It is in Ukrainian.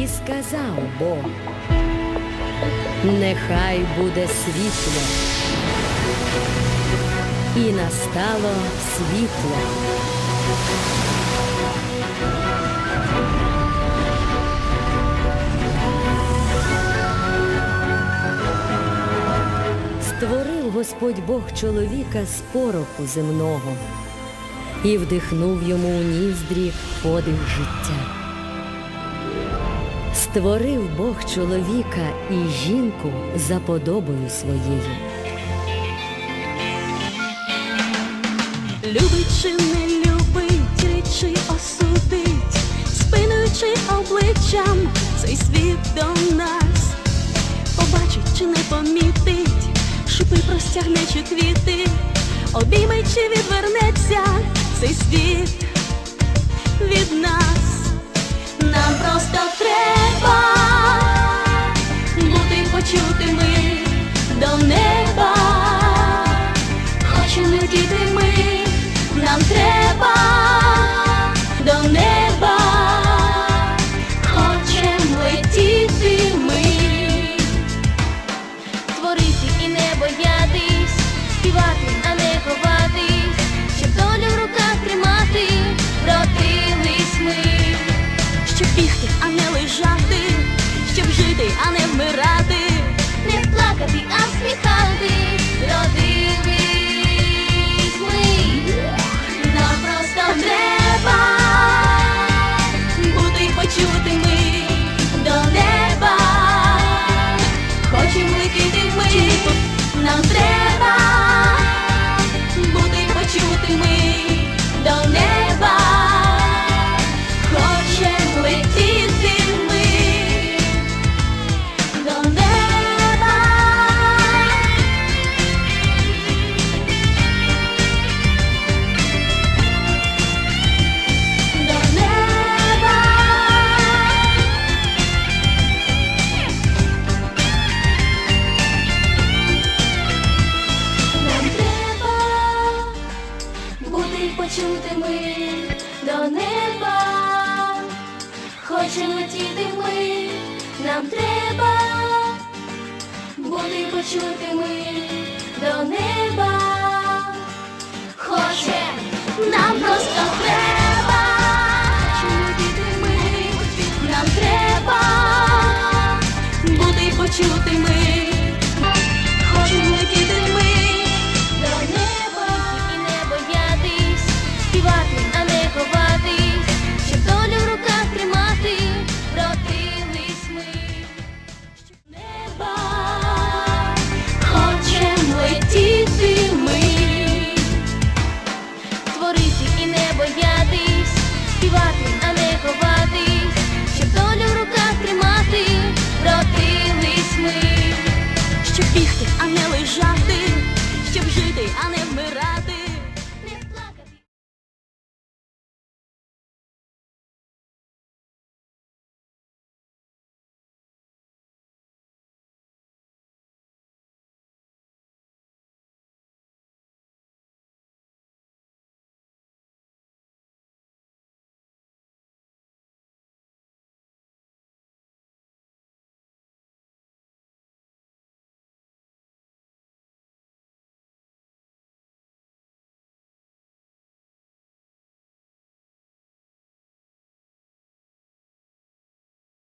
І сказав Бог, нехай буде світло. І настало світло. Створив Господь Бог чоловіка з пороху земного і вдихнув йому у ніздрі подих життя. Створив Бог чоловіка і жінку за подобою своєю. Любить чи не любить, речі осудить, спиною чи обличчям цей світ до нас. Побачить чи не помітить, шипи простягне чи квіти, обійме чи відвернеться цей світ бігти, а не лежати, щоб жити, а не вмирати. Не плакати, а сміхати, родились. Нам просто треба бути почутими до неба. Хочемо летіти ми, нам треба бути почутими до неба. Хочемо летіти ми, нам треба бути почутими до неба. Хочем, нам просто треба. Хочемо ми, нам треба бути почутими